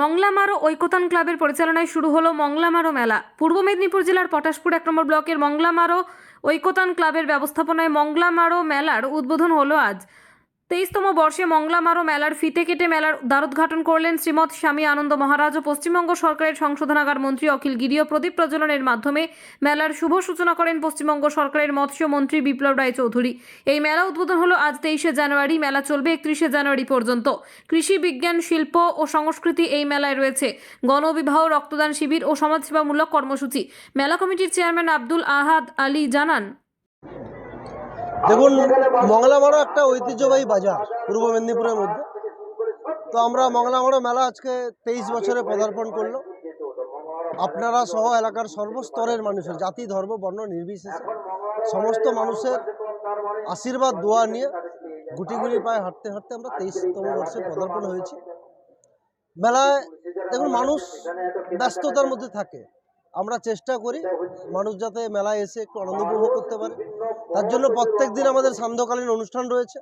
মংলামারো ঐকতান ক্লাবের পরিচালনায় শুরু হলো মংলামারো মেলা। পূর্ব মেদিনীপুর জেলার পটাশপুর এক নম্বর ব্লকের মংলামারো ঐকতান ক্লাবের ব্যবস্থাপনায় মংলামারো মেলার উদ্বোধন হলো আজ। তেইশতম বর্ষে মংলামারো মেলার ফিতে কেটে মেলার দ্বারোদ্ঘাটন করলেন শ্রীমৎ স্বামী আনন্দ মহারাজ ও পশ্চিমবঙ্গ সরকারের সংশোধনাগার মন্ত্রী অখিল গিরিয় প্রদীপ প্রজ্বলনের মাধ্যমে মেলার শুভ সূচনা করেন পশ্চিমবঙ্গ সরকারের মৎস্য মন্ত্রী বিপ্লব রায় চৌধুরী। এই মেলা উদ্বোধন হলো আজ তেইশে জানুয়ারি, মেলা চলবে একত্রিশে জানুয়ারি পর্যন্ত। কৃষি, বিজ্ঞান, শিল্প ও সংস্কৃতি এই মেলায় রয়েছে। গণবিবাহ রক্তদান শিবির ও সমাজসেবামূলক কর্মসূচি। মেলা কমিটির চেয়ারম্যান আব্দুল আহাদ আলী জানান দেখুন মংলামারো একটা ঐতিহ্যবাহী বাজার পূর্ব মেদিনীপুরের মধ্যে। তো আমরা মংলামারো মেলা আজকে তেইশ বছরে পদার্পণ করল। আপনারা সহ এলাকার সর্বস্তরের মানুষের জাতি ধর্ম বর্ণ নির্বিশেষে সমস্ত মানুষের আশীর্বাদ দোয়া নিয়ে গুটি গুটি পায়ে হাঁটতে হাঁটতে আমরা তেইশতম বর্ষে পদার্পণ হয়েছি। মেলায় দেখুন মানুষ ব্যস্ততার মধ্যে থাকে। আমরা চেষ্টা করি মানুষ যাতে মেলায় এসে একটু আনন্দ উপভোগ করতে পারে। তার জন্য প্রত্যেক দিন আমাদের সান্ধ্যকালীন অনুষ্ঠান রয়েছে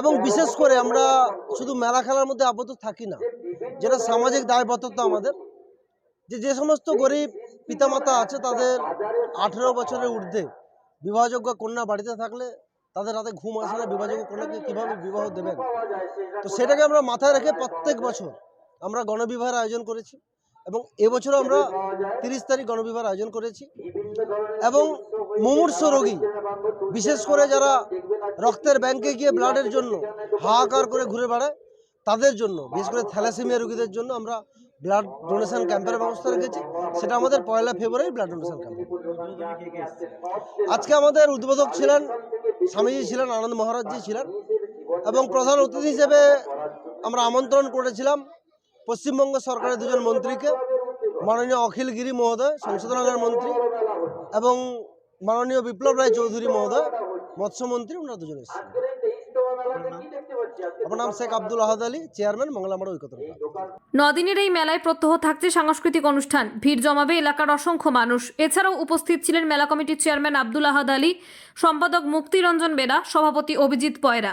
এবং বিশেষ করে আমরা শুধু মেলা খেলার মধ্যে আবদ্ধ থাকি না, যেটা সামাজিক দায়বদ্ধতা আমাদের। যে যে সমস্ত গরিব পিতামাতা আছে, তাদের আঠেরো বছরের ঊর্ধ্বে বিবাহযোগ্য কন্যা বাড়িতে থাকলে তাদের রাতে ঘুম আসে না, বিবাহযোগ্য কন্যাকে কীভাবে বিবাহ দেবেন? তো সেটাকে আমরা মাথায় রেখে প্রত্যেক বছর আমরা গণবিবাহের আয়োজন করেছি। এবং এবছরও আমরা তিরিশ তারিখ গণবিবাহের আয়োজন করেছি। এবং মুমূর্ষ রোগী, বিশেষ করে যারা রক্তের ব্যাংকে গিয়ে ব্লাডের জন্য হাহাকার করে ঘুরে বেড়ায়, তাদের জন্য, বিশেষ করে থ্যালাসেমিয়া রোগীদের জন্য আমরা ব্লাড ডোনেশন ক্যাম্পের ব্যবস্থা রেখেছি। সেটা আমাদের পয়লা ফেব্রুয়ারি ব্লাড ডোনেশন ক্যাম্প আজকে আমাদের উদ্বোধক ছিলেন, স্বামীজি ছিলেন, আনন্দ মহারাজজি ছিলেন এবং প্রধান অতিথি হিসেবে আমরা আমন্ত্রণ করেছিলাম। পশ্চিমবঙ্গ সরকারের দুজন মন্ত্রীকে, মাননীয় অখিল গিরি মহোদয় সংশোধনাগার মন্ত্রী এবং মাননীয় বিপ্লব রায় চৌধুরী মহোদয়, মৎস্যমন্ত্রী ওনারা দুজন এসেছেন। শেখ চেয়ারম্যান। নদিনের এই মেলায় প্রত্যহ থাকছে সাংস্কৃতিক অনুষ্ঠান। ভিড় জমাবে এলাকার অসংখ্য মানুষ। এছাড়াও উপস্থিত ছিলেন মেলা কমিটির চেয়ারম্যান আব্দুল আহাদ আলী, সম্পাদক মুক্তিরঞ্জন বেরা, সভাপতি অভিজিৎ পয়রা।